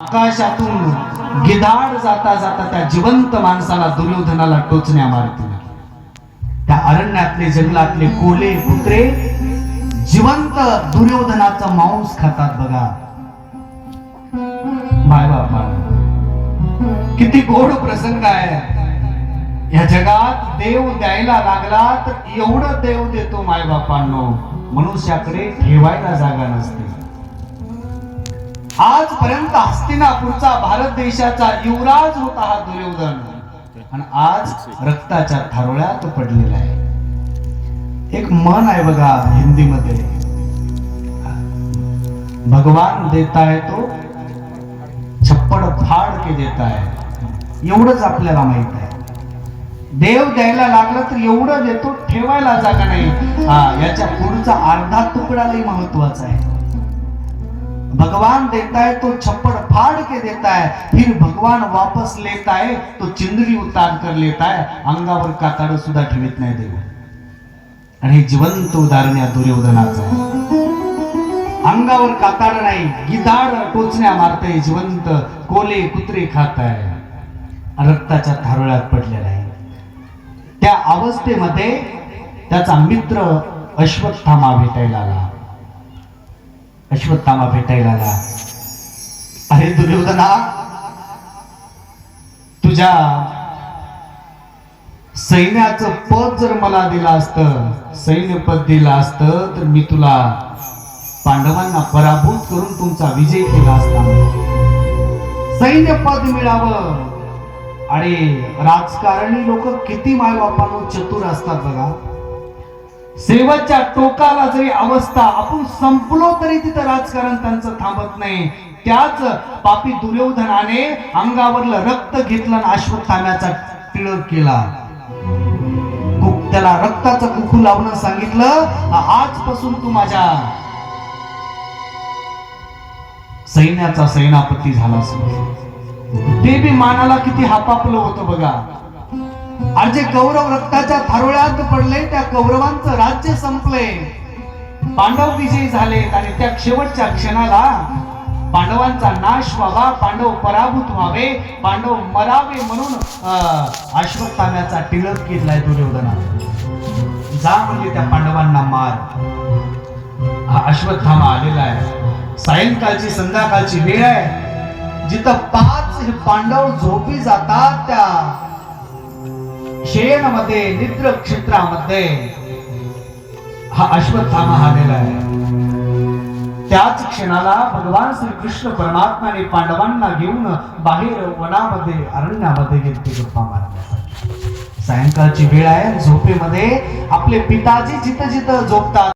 आकाशातून गिदाड जाता जाता त्या जिवंत माणसाला दुर्योधनाला टोचण्या मारतील. त्या अरण्यातले जंगलातले कोले कुत्रे जिवंत दुर्योधनाचं मांस खातात बघा. माय किती गोड प्रसंग आहे. या जगात देव द्यायला लागला तर एवढं देव देतो मायबापांनो मनुष्याकडे ठेवायला जागा नसते. आजपर्यंत हस्तिनापूरचा भारत देशाचा युवराज होता हा दुर्योधन. आणि आज रक्ताच्या थारोळ्यात पडलेला आहे. एक मन आहे बघा हिंदीमध्ये. भगवान देता है तो छप्पड फाड के देता है एवढंच आपल्याला माहीत आहे. देव द्यायला लागला तर एवढं देतो ठेवायला जागा नाही. हा याच्या पुढचा अर्धा तुकडा महत्त्वाचा आहे. भगवान देता है तो छप्पड़ फाड़ के देता है फिर भगवान वापस लेता है तो चिंदरी उतार कर लेता है। अंगावर कातड सुद्धा ठेवीत नाही देव आणि हे जिवंत उदाहरण या दुर्योधनाचं आहे। अंगावर काताड नाही गिधाड टोचण्या मारताय जिवंत कोले कुत्रे खात आहे रक्ताच्या थारोळ्यात पडलेला आहे। त्या अवस्थेमध्ये त्याचा मित्र अश्वत्थामा भेटायला आला। अश्वत्थामा भेटायला आला. अरे दुर्योधना तुझ्या सैन्याचं पद जर मला दिलं असतं सैन्य पद दिलं असतं तर मी तुला पांडवांना पराभूत करून तुमचा विजय केला असता. सैन्य पद मिळावं. आणि राजकारणी लोक किती मायबापानो चतुर असतात बघा. शेवटच्या टोकाला जरी अवस्था आपण संपलो तरी तिथं राजकारण त्यांचं थांबत नाही. त्याच पापी दुर्योधनाने अंगावरलं रक्त घेतलं आणि अश्वत्थाम्याचा टिळक केला. त्याला रक्ताचं कुखू लावणं सांगितलं. आजपासून तू माझ्या सैन्याचा सेनापती झाला ते बी मानाला किती हापापलं होतं बघा. आज जे कौरव रक्ताच्या थारोळ्यात पडले त्या कौरवांचं राज्य संपले. पांडव विजयी झाले आणि त्या शेवटच्या क्षणाला पांडवांचा नाश व्हावा पांडव पराभूत व्हावे पांडव मरावे म्हणून अश्वत्थाम्याचा टिळक घेतलाय दुर्योधना जा म्हणजे त्या पांडवांना मार. हा अश्वत्थामा आलेला आहे. सायंकाळची संध्याकाळची वेळ आहे. जिथं पाच पांडव झोपी जातात त्या शयनमध्ये निद्र क्षेत्रामध्ये हा अश्वत्थामा आलेला आहे. त्याच क्षणाला भगवान श्री कृष्ण परमात्माने पांडवांना घेऊन बाहेर वनामध्ये अरण्यामध्ये गेले गप्पा मारण्यासाठी. सायंकाळची वेळ आहे झोपेमध्ये आपले पिताजी जिथं जिथं झोपतात